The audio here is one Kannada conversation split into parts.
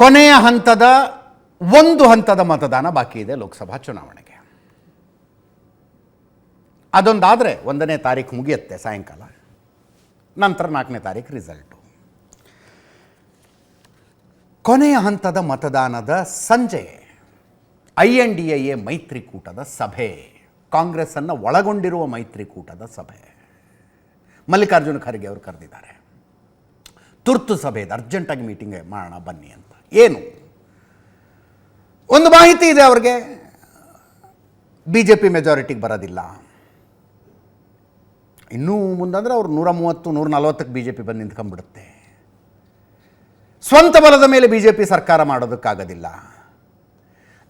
ಕೊನೆಯ ಹಂತದ ಒಂದು ಹಂತದ ಮತದಾನ ಬಾಕಿ ಇದೆ ಲೋಕಸಭಾ ಚುನಾವಣೆಗೆ. ಅದೊಂದಾದರೆ ಒಂದನೇ ತಾರೀಕು ಮುಗಿಯುತ್ತೆ ಸಾಯಂಕಾಲ. ನಂತರ ನಾಲ್ಕನೇ ತಾರೀಕು ರಿಸಲ್ಟು ಕೊನೆಯ ಹಂತದ ಮತದಾನದ ಸಂಜೆ, ಐ ಎನ್ ಡಿ ಎ ಮೈತ್ರಿಕೂಟದ ಸಭೆ, ಕಾಂಗ್ರೆಸ್ಸನ್ನು ಒಳಗೊಂಡಿರುವ ಮೈತ್ರಿಕೂಟದ ಸಭೆ. ಮಲ್ಲಿಕಾರ್ಜುನ ಖರ್ಗೆ ಅವರು ಕರೆದಿದ್ದಾರೆ. ತುರ್ತು ಸಭೆ ಅರ್ಜೆಂಟಾಗಿ ಮೀಟಿಂಗ್ ಮಾಡೋಣ ಬನ್ನಿ ಅಂತ. ಏನು? ಒಂದು ಮಾಹಿತಿ ಇದೆ ಅವ್ರಿಗೆ. ಬಿ ಜೆ ಪಿ ಮೆಜಾರಿಟಿಗೆ ಬರೋದಿಲ್ಲ. ಇನ್ನೂ ಮುಂದಂದರೆ ಅವ್ರು ನೂರ ಮೂವತ್ತು ನೂರ ನಲವತ್ತಕ್ಕೆ ಬಿ ಜೆ ಪಿ ಬಂದು ನಿಂತ್ಕೊಂಡ್ಬಿಡುತ್ತೆ. ಸ್ವಂತ ಬಲದ ಮೇಲೆ ಬಿ ಜೆ ಪಿ ಸರ್ಕಾರ ಮಾಡೋದಕ್ಕಾಗೋದಿಲ್ಲ.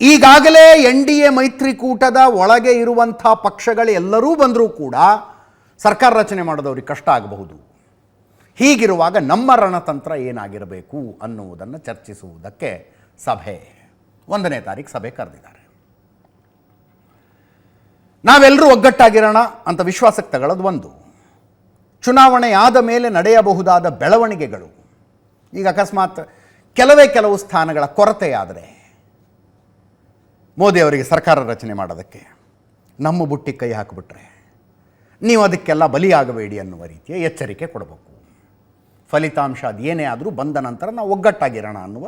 ಈಗಾಗಲೇ ಎನ್ ಡಿ ಎ ಮೈತ್ರಿಕೂಟದ ಒಳಗೆ ಇರುವಂಥ ಪಕ್ಷಗಳೆಲ್ಲರೂ ಬಂದರೂ ಕೂಡ ಸರ್ಕಾರ ರಚನೆ ಮಾಡೋದವ್ರಿಗೆ ಕಷ್ಟ ಆಗಬಹುದು. ಹೀಗಿರುವಾಗ ನಮ್ಮ ರಣತಂತ್ರ ಏನಾಗಿರಬೇಕು ಅನ್ನುವುದನ್ನು ಚರ್ಚಿಸುವುದಕ್ಕೆ ಸಭೆ, ಒಂದನೇ ತಾರೀಕು ಸಭೆ ಕರೆದಿದ್ದಾರೆ. ನಾವೆಲ್ಲರೂ ಒಗ್ಗಟ್ಟಾಗಿರೋಣ ಅಂತ ವಿಶ್ವಾಸಕ್ಕೆ ತಗೊಳ್ಳೋದು ಒಂದು. ಚುನಾವಣೆಯಾದ ಮೇಲೆ ನಡೆಯಬಹುದಾದ ಬೆಳವಣಿಗೆಗಳು. ಈಗ ಅಕಸ್ಮಾತ್ ಕೆಲವೇ ಕೆಲವು ಸ್ಥಾನಗಳ ಕೊರತೆಯಾದರೆ ಮೋದಿ ಅವರಿಗೆ ಸರ್ಕಾರ ರಚನೆ ಮಾಡೋದಕ್ಕೆ ನಮ್ಮ ಬುಟ್ಟಿ ಕೈ ಹಾಕಿಬಿಟ್ರೆ ನೀವು ಅದಕ್ಕೆಲ್ಲ ಬಲಿಯಾಗಬೇಡಿ ಅನ್ನುವ ರೀತಿಯ ಎಚ್ಚರಿಕೆ ಕೊಡಬೇಕು. ಫಲಿತಾಂಶ ಅದು ಏನೇ ಆದರೂ ಬಂದ ನಂತರ ನಾವು ಒಗ್ಗಟ್ಟಾಗಿರೋಣ ಅನ್ನುವ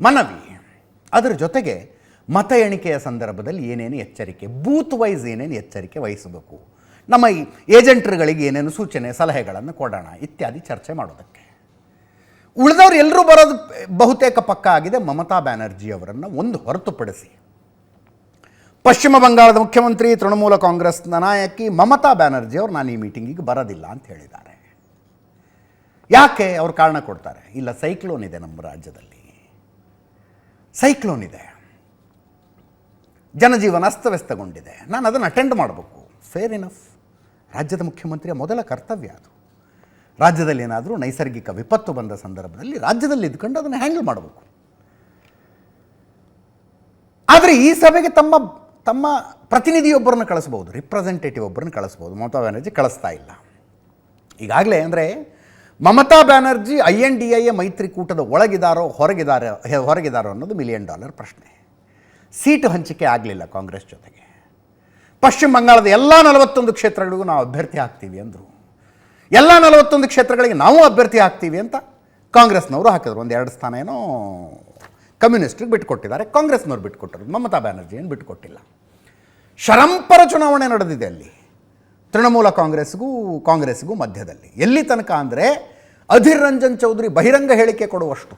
ಮನವಿ. ಅದರ ಜೊತೆಗೆ ಮತ ಎಣಿಕೆಯ ಸಂದರ್ಭದಲ್ಲಿ ಏನೇನು ಎಚ್ಚರಿಕೆ, ಬೂತ್ ವೈಸ್ ಏನೇನು ಎಚ್ಚರಿಕೆ ವಹಿಸಬೇಕು, ನಮ್ಮ ಈ ಏಜೆಂಟ್ರುಗಳಿಗೆ ಏನೇನು ಸೂಚನೆ, ಸಲಹೆಗಳನ್ನು ಕೊಡೋಣ ಇತ್ಯಾದಿ ಚರ್ಚೆ ಮಾಡೋದಕ್ಕೆ. ಉಳಿದವರು ಎಲ್ಲರೂ ಬರೋದು ಬಹುತೇಕ ಪಕ್ಕ ಆಗಿದೆ ಮಮತಾ ಬ್ಯಾನರ್ಜಿ ಅವರನ್ನು ಒಂದು ಹೊರತುಪಡಿಸಿ. ಪಶ್ಚಿಮ ಬಂಗಾಳದ ಮುಖ್ಯಮಂತ್ರಿ, ತೃಣಮೂಲ ಕಾಂಗ್ರೆಸ್ನ ನಾಯಕಿ ಮಮತಾ ಬ್ಯಾನರ್ಜಿ ಅವರು ನಾನು ಈ ಮೀಟಿಂಗಿಗೆ ಬರೋದಿಲ್ಲ ಅಂತ ಹೇಳಿದ್ದಾರೆ. ಯಾಕೆ ಅವ್ರು ಕಾರಣ ಕೊಡ್ತಾರೆ? ಇಲ್ಲ ಸೈಕ್ಲೋನ್ ಇದೆ ನಮ್ಮ ರಾಜ್ಯದಲ್ಲಿ. ಸೈಕ್ಲೋನ್ ಇದೆ. ಜನಜೀವನ ಅಸ್ತವ್ಯಸ್ತಗೊಂಡಿದೆ. ನಾನು ಅದನ್ನು ಅಟೆಂಡ್ ಮಾಡಬೇಕು. ಫೇರ್ ಇನಫ್ ರಾಜ್ಯದ ಮುಖ್ಯಮಂತ್ರಿಯ ಮೊದಲ ಕರ್ತವ್ಯ ಅದು. ರಾಜ್ಯದಲ್ಲಿ ಏನಾದರೂ ನೈಸರ್ಗಿಕ ವಿಪತ್ತು ಬಂದ ಸಂದರ್ಭದಲ್ಲಿ ರಾಜ್ಯದಲ್ಲಿ ಇದ್ಕೊಂಡು ಅದನ್ನು ಹ್ಯಾಂಡಲ್ ಮಾಡಬೇಕು. ಆದರೆ ಈ ಸಭೆಗೆ ತಮ್ಮ ತಮ್ಮ ಪ್ರತಿನಿಧಿಯೊಬ್ಬರನ್ನು ಕಳಿಸ್ಬೋದು. ರಿಪ್ರೆಸೆಂಟೇಟಿವ್ ಒಬ್ಬರನ್ನು ಕಳಿಸ್ಬೋದು. ಮಮತಾ ಬ್ಯಾನರ್ಜಿ ಕಳಿಸ್ತಾ ಇಲ್ಲ. ಈಗಾಗಲೇ ಅಂದರೆ Mamata Banerjee I N D I A ಮೈತ್ರಿಕೂಟದ ಒಳಗಿದಾರೋ ಹೊರಗಿದಾರೋ ಹೊರಗಿದಾರೋ ಅನ್ನೋದು ಮಿಲಿಯನ್ ಡಾಲರ್ ಪ್ರಶ್ನೆ. ಸೀಟು ಹಂಚಿಕೆ ಆಗಲಿಲ್ಲ ಕಾಂಗ್ರೆಸ್ ಜೊತೆಗೆ. ಪಶ್ಚಿಮ ಬಂಗಾಳದ ಎಲ್ಲ ನಲವತ್ತೊಂದು ಕ್ಷೇತ್ರಗಳಿಗೂ ನಾವು ಅಭ್ಯರ್ಥಿ ಆಗ್ತೀವಿ ಅಂದರು. ಎಲ್ಲ ನಲವತ್ತೊಂದು ಕ್ಷೇತ್ರಗಳಿಗೆ ನಾವು ಅಭ್ಯರ್ಥಿ ಆಗ್ತೀವಿ ಅಂತ ಕಾಂಗ್ರೆಸ್ನವರು ಹಾಕಿದ್ರು. ಒಂದು ಎರಡು ಸ್ಥಾನ ಏನೋ ಕಮ್ಯುನಿಸ್ಟ್ರಿಗೆ ಬಿಟ್ಟುಕೊಟ್ಟಿದ್ದಾರೆ ಕಾಂಗ್ರೆಸ್ನವ್ರು ಬಿಟ್ಟುಕೊಟ್ಟರು ಮಮತಾ ಬ್ಯಾನರ್ಜಿ ಏನು ಬಿಟ್ಟುಕೊಟ್ಟಿಲ್ಲ ಶರಂಪರ ಚುನಾವಣೆ ನಡೆದಿದೆ ಅಲ್ಲಿ. ತೃಣಮೂಲ ಕಾಂಗ್ರೆಸ್ಗೂ ಕಾಂಗ್ರೆಸ್ಗೂ ಮಧ್ಯದಲ್ಲಿ. ಎಲ್ಲಿ ತನಕ ಅಂದರೆ ಅಧೀರ್ ರಂಜನ್ ಚೌಧರಿ ಬಹಿರಂಗ ಹೇಳಿಕೆ ಕೊಡುವಷ್ಟು.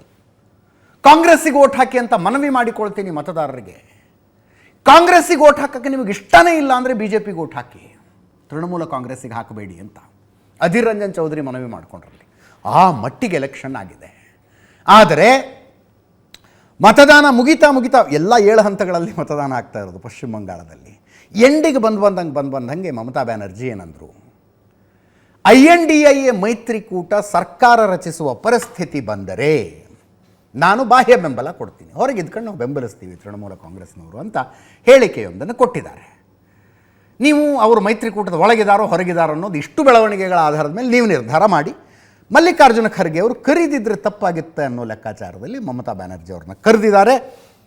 ಕಾಂಗ್ರೆಸ್ಸಿಗೆ ಓಟ್ ಹಾಕಿ ಅಂತ ಮನವಿ ಮಾಡಿಕೊಳ್ತೀನಿ ಮತದಾರರಿಗೆ. ಕಾಂಗ್ರೆಸ್ಸಿಗೆ ಓಟ್ ಹಾಕೋಕ್ಕೆ ನಿಮಗೆ ಇಷ್ಟನೇ ಇಲ್ಲ ಅಂದರೆ ಬಿ ಜೆ ಪಿಗೆ ಓಟ್ ಹಾಕಿ. ತೃಣಮೂಲ ಕಾಂಗ್ರೆಸ್ಸಿಗೆ ಹಾಕಬೇಡಿ ಅಂತ. ಅಧೀರ್ ರಂಜನ್ ಚೌಧರಿ ಮನವಿ ಮಾಡಿಕೊಂಡ್ರಲ್ಲಿ. ಆ ಮಟ್ಟಿಗೆ ಎಲೆಕ್ಷನ್ ಆಗಿದೆ. ಆದರೆ ಮತದಾನ ಮುಗಿತಾ ಮುಗಿತಾ ಎಲ್ಲ ಏಳು ಹಂತಗಳಲ್ಲಿ ಮತದಾನ ಆಗ್ತಾ ಇರೋದು ಪಶ್ಚಿಮ ಬಂಗಾಳದಲ್ಲಿ. ಎಂಡಿಗೆ ಬಂದು ಬಂದಂಗೆ ಬಂದು ಬಂದಂಗೆ Mamata Banerjee ಏನಂದರು. I N D I A ಮೈತ್ರಿಕೂಟ ಸರ್ಕಾರ ರಚಿಸುವ ಪರಿಸ್ಥಿತಿ ಬಂದರೆ ನಾನು ಬಾಹ್ಯ ಬೆಂಬಲ ಕೊಡ್ತೀನಿ. ಹೊರಗೆ ಇದ್ಕೊಂಡು ನಾವು ಬೆಂಬಲಿಸ್ತೀವಿ ತೃಣಮೂಲ ಕಾಂಗ್ರೆಸ್ನವರು ಅಂತ ಹೇಳಿಕೆಯೊಂದನ್ನು ಕೊಟ್ಟಿದ್ದಾರೆ. ನೀವು ಅವರು ಮೈತ್ರಿಕೂಟದ ಒಳಗಿದಾರೋ ಹೊರಗಿದಾರೋ ಅನ್ನೋದು ಇಷ್ಟು ಬೆಳವಣಿಗೆಗಳ ಆಧಾರದ ಮೇಲೆ ನೀವು ನಿರ್ಧಾರ ಮಾಡಿ. ಮಲ್ಲಿಕಾರ್ಜುನ ಖರ್ಗೆ ಅವರು ಕರೀದಿದ್ರೆ ತಪ್ಪಾಗಿತ್ತೆ ಅನ್ನೋ ಲೆಕ್ಕಾಚಾರದಲ್ಲಿ ಮಮತಾ ಬ್ಯಾನರ್ಜಿ ಅವ್ರನ್ನ ಕರೆದಿದ್ದಾರೆ.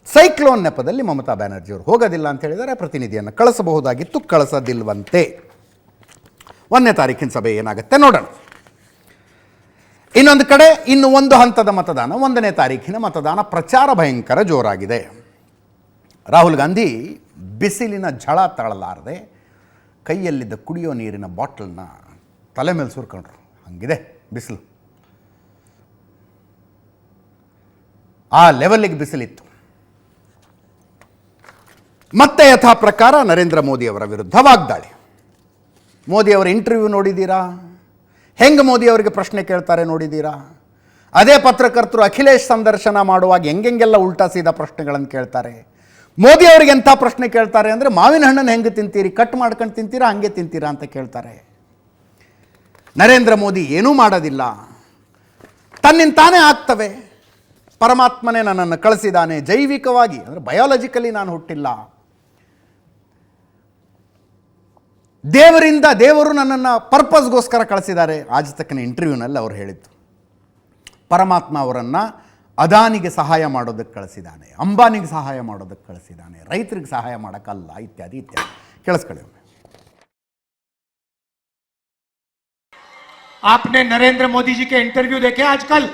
ಸೈಕ್ಲೋನ್ ನೆಪದಲ್ಲಿ ಮಮತಾ ಬ್ಯಾನರ್ಜಿ ಅವರು ಹೋಗೋದಿಲ್ಲ ಅಂತ ಹೇಳಿದರೆ ಪ್ರತಿನಿಧಿಯನ್ನು ಕಳಿಸಬಹುದಾಗಿತ್ತು, ಕಳಿಸೋದಿಲ್ವಂತೆ. ಒಂದನೇ ತಾರೀಕಿನ ಸಭೆ ಏನಾಗುತ್ತೆ ನೋಡೋಣ. ಇನ್ನೊಂದು ಕಡೆ, ಇನ್ನು ಒಂದು ಹಂತದ ಮತದಾನ, ಒಂದನೇ ತಾರೀಖಿನ ಮತದಾನ ಪ್ರಚಾರ ಭಯಂಕರ ಜೋರಾಗಿದೆ. ರಾಹುಲ್ ಗಾಂಧಿ ಬಿಸಿಲಿನ ಝಳ ತಾಳಲಾರದೆ ಕೈಯಲ್ಲಿದ್ದ ಕುಡಿಯೋ ನೀರಿನ ಬಾಟಲ್ನ ತಲೆ ಮೇಲೆ ಸುರ್ಕೊಂಡ್ರು. ಹಂಗಿದೆ ಬಿಸಿಲು. ಆ ಲೆವೆಲ್ಲಿಗೆ ಬಿಸಿಲಿತ್ತು. ಮತ್ತೆ ಯಥಾ ಪ್ರಕಾರ ನರೇಂದ್ರ ಮೋದಿ ಅವರ ವಿರುದ್ಧ ವಾಗ್ದಾಳಿ. ಮೋದಿ ಅವರ ಇಂಟರ್ವ್ಯೂ ನೋಡಿದ್ದೀರಾ? ಹೆಂಗೆ ಮೋದಿ ಅವರಿಗೆ ಪ್ರಶ್ನೆ ಕೇಳ್ತಾರೆ ನೋಡಿದ್ದೀರಾ? ಅದೇ ಪತ್ರಕರ್ತರು ಅಖಿಲೇಶ್ ಸಂದರ್ಶನ ಮಾಡುವಾಗ ಹೆಂಗೆಂಗೆಲ್ಲ ಉಲ್ಟಾ ಸೀದಾ ಪ್ರಶ್ನೆಗಳನ್ನು ಕೇಳ್ತಾರೆ. ಮೋದಿ ಅವರಿಗೆ ಎಂಥ ಪ್ರಶ್ನೆ ಕೇಳ್ತಾರೆ ಅಂದರೆ, ಮಾವಿನ ಹಣ್ಣನ್ನು ಹೆಂಗೆ ತಿಂತೀರಿ? ಕಟ್ ಮಾಡ್ಕೊಂಡು ತಿಂತೀರಾ? ಹಂಗೆ ತಿಂತೀರಾ ಅಂತ ಕೇಳ್ತಾರೆ. ನರೇಂದ್ರ ಮೋದಿ ಏನೂ ಮಾಡೋದಿಲ್ಲ. ತನ್ನಿಂದ ತಾನೇ ಆಗ್ತವೆ. ಪರಮಾತ್ಮನೇ ನನ್ನನ್ನು ಕಳಿಸಿದ್ದಾನೆ. ಜೈವಿಕವಾಗಿ, ಅಂದರೆ ಬಯಾಲಜಿಕಲಿ ನಾನು ಹುಟ್ಟಿಲ್ಲ. ದೇವರಿಂದ ದೇವರು ನನ್ನನ್ನು ಪರ್ಪಸ್ಗೋಸ್ಕರ ಕಳಿಸಿದ್ದಾರೆ ಆಜ್ ತಕ್ಕನ ಇಂಟರ್ವ್ಯೂನಲ್ಲಿ ಅವ್ರು ಹೇಳಿದ್ದು ಪರಮಾತ್ಮ ಅವರನ್ನು ಅದಾನಿಗೆ ಸಹಾಯ ಮಾಡೋದಕ್ಕೆ ಕಳಿಸಿದ್ದಾನೆ ಅಂಬಾನಿಗೆ ಸಹಾಯ ಮಾಡೋದಕ್ಕೆ ಕಳಿಸಿದ್ದಾನೆ ರೈತರಿಗೆ ಸಹಾಯ ಮಾಡೋಕ್ಕಲ್ಲ ಇತ್ಯಾದಿ ಇತ್ಯಾದಿ ಕೇಳಿಸ್ಕೊಳ್ಳಿ ಒಮ್ಮೆ. आपने नरेंद्र मोदी जी के इंटरव्यू देखे आजकल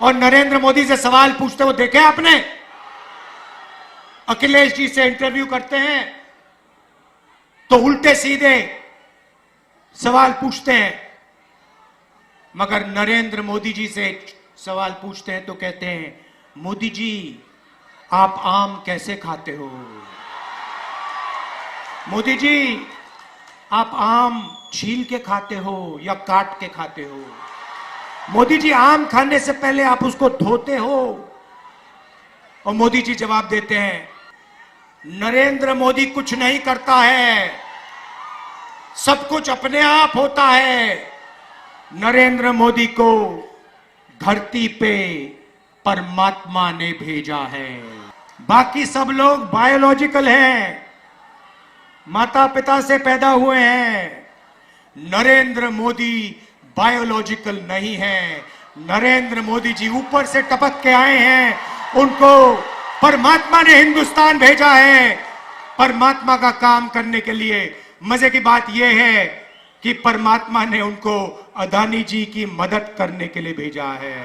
और नरेंद्र मोदी से सवाल पूछते हुए देखे आपने अखिलेश जी से इंटरव्यू करते हैं तो उल्टे सीधे सवाल पूछते हैं। मगर नरेंद्र मोदी जी से सवाल पूछते हैं तो कहते हैं, मोदी जी, आप आम कैसे खाते हो? मोदी जी, आप आम छील के खाते हो या काट के खाते हो? मोदी जी, आम खाने से पहले आप उसको धोते हो? और मोदी जी जवाब देते हैं नरेंद्र मोदी कुछ नहीं करता है। सब कुछ अपने आप होता है। नरेंद्र मोदी को धरती पे परमात्मा ने भेजा है। बाकी सब लोग बायोलॉजिकल हैं। माता पिता से पैदा हुए हैं। नरेंद्र मोदी बायोलॉजिकल नहीं है। नरेंद्र मोदी जी ऊपर से टपक के आए हैं। उनको परमात्मा ने हिंदुस्तान भेजा है। परमात्मा का काम करने के लिए मज़े की बात यह है कि परमात्मा ने उनको अदानी जी की मदद करने के लिए भेजा है।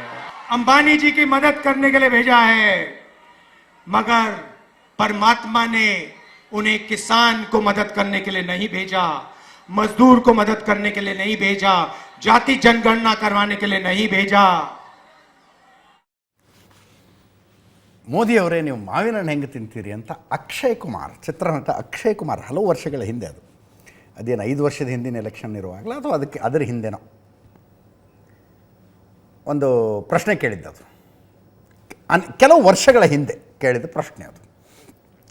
अंबानी जी की मदद करने के लिए भेजा है। मगर परमात्मा ने उन्हें किसान को मदद करने के लिए नहीं भेजा, मजदूर को मदद करने के लिए नहीं भेजा, जाति जनगणना करवाने के लिए नहीं भेजा। ಮೋದಿಯವರೇ, ನೀವು ಮಾವಿನ ಹಣ್ಣು ಹೆಂಗೆ ತಿಂತೀರಿ ಅಂತ ಅಕ್ಷಯ್ ಕುಮಾರ್, ಚಿತ್ರನಟ ಅಕ್ಷಯ್ ಕುಮಾರ್, ಹಲವು ವರ್ಷಗಳ ಹಿಂದೆ ಅದು. ಅದೇನು ಐದು ವರ್ಷದ ಹಿಂದಿನ ಎಲೆಕ್ಷನ್ ಇರುವಾಗಲೇ ಅಥವಾ ಅದಕ್ಕೆ, ಅದರ ಹಿಂದೆನೋ? ಒಂದು ಪ್ರಶ್ನೆ ಕೇಳಿದ್ದದು. ಅನ್, ಕೆಲವು ವರ್ಷಗಳ ಹಿಂದೆ ಕೇಳಿದ ಪ್ರಶ್ನೆ ಅದು.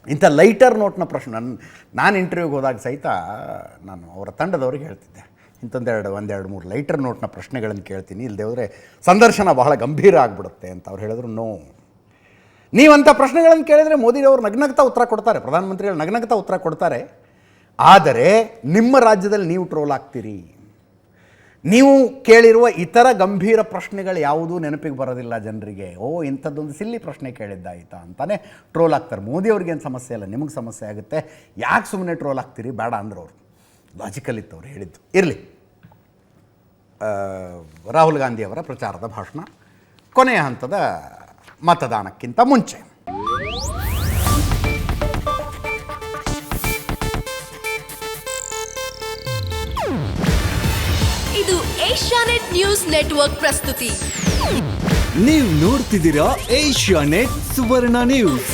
ಇಂಥ ಲೈಟರ್ ನೋಟ್ನ ಪ್ರಶ್ನೆ ನನ್ನ ನಾನು ಇಂಟರ್ವ್ಯೂಗೆ ಹೋದಾಗ ಸಹಿತ ನಾನು ಅವರ ತಂಡದವ್ರಿಗೆ ಹೇಳ್ತಿದ್ದೆ. ಇಂಥೊಂದೆರಡು, ಒಂದೆರಡು, ಮೂರು ಲೈಟರ್ ನೋಟ್ನ ಪ್ರಶ್ನೆಗಳನ್ನು ಕೇಳ್ತೀನಿ ಇಲ್ಲದೆ ಹೋದರೆ ಸಂದರ್ಶನ ಬಹಳ ಗಂಭೀರ ಆಗಿಬಿಡುತ್ತೆ ಅಂತ ಅವ್ರು ಹೇಳಿದ್ರು ನೋ ನೀವಂಥ ಪ್ರಶ್ನೆಗಳನ್ನು ಕೇಳಿದರೆ ಮೋದಿಯವರು ನಗ್ನಗ್ತಾ ಉತ್ತರ ಕೊಡ್ತಾರೆ, ಪ್ರಧಾನಮಂತ್ರಿಗಳು ನಗ್ನಗ್ತಾ ಉತ್ತರ ಕೊಡ್ತಾರೆ. ಆದರೆ ನಿಮ್ಮ ರಾಜ್ಯದಲ್ಲಿ ನೀವು ಟ್ರೋಲ್ ಆಗ್ತೀರಿ. ನೀವು ಕೇಳಿರುವ ಇತರ ಗಂಭೀರ ಪ್ರಶ್ನೆಗಳು ಯಾವುದೂ ನೆನಪಿಗೆ ಬರೋದಿಲ್ಲ ಜನರಿಗೆ. ಓ, ಇಂಥದ್ದೊಂದು ಸಿಲ್ಲಿ ಪ್ರಶ್ನೆ ಕೇಳಿದ್ದಾಯಿತಾ ಅಂತಾನೆ ಟ್ರೋಲ್ ಆಗ್ತಾರೆ. ಮೋದಿಯವ್ರಿಗೇನು ಸಮಸ್ಯೆ ಇಲ್ಲ, ನಿಮಗೆ ಸಮಸ್ಯೆ ಆಗುತ್ತೆ. ಯಾಕೆ ಸುಮ್ಮನೆ ಟ್ರೋಲ್ ಆಗ್ತೀರಿ? ಬೇಡ ಅಂದ್ರು ಅವರು ಲಾಜಿಕಲ್ ಇತ್ತು ಅವ್ರು ಹೇಳಿದ್ದು. ಇರಲಿ. ರಾಹುಲ್ ಗಾಂಧಿಯವರ ಪ್ರಚಾರದ ಭಾಷಣ. ಕೊನೆಯ ಹಂತದ ಮತದಾನಕ್ಕಿಂತ ಮುಂಚೆ. ಇದು ಏಷ್ಯಾನೆಟ್ ನ್ಯೂಸ್ ನೆಟ್ವರ್ಕ್ ಪ್ರಸ್ತುತಿ. ನೀವು ನೋಡ್ತಿದ್ದೀರಾ ಏಷ್ಯಾ ನೆಟ್ ಸುವರ್ಣ ನ್ಯೂಸ್.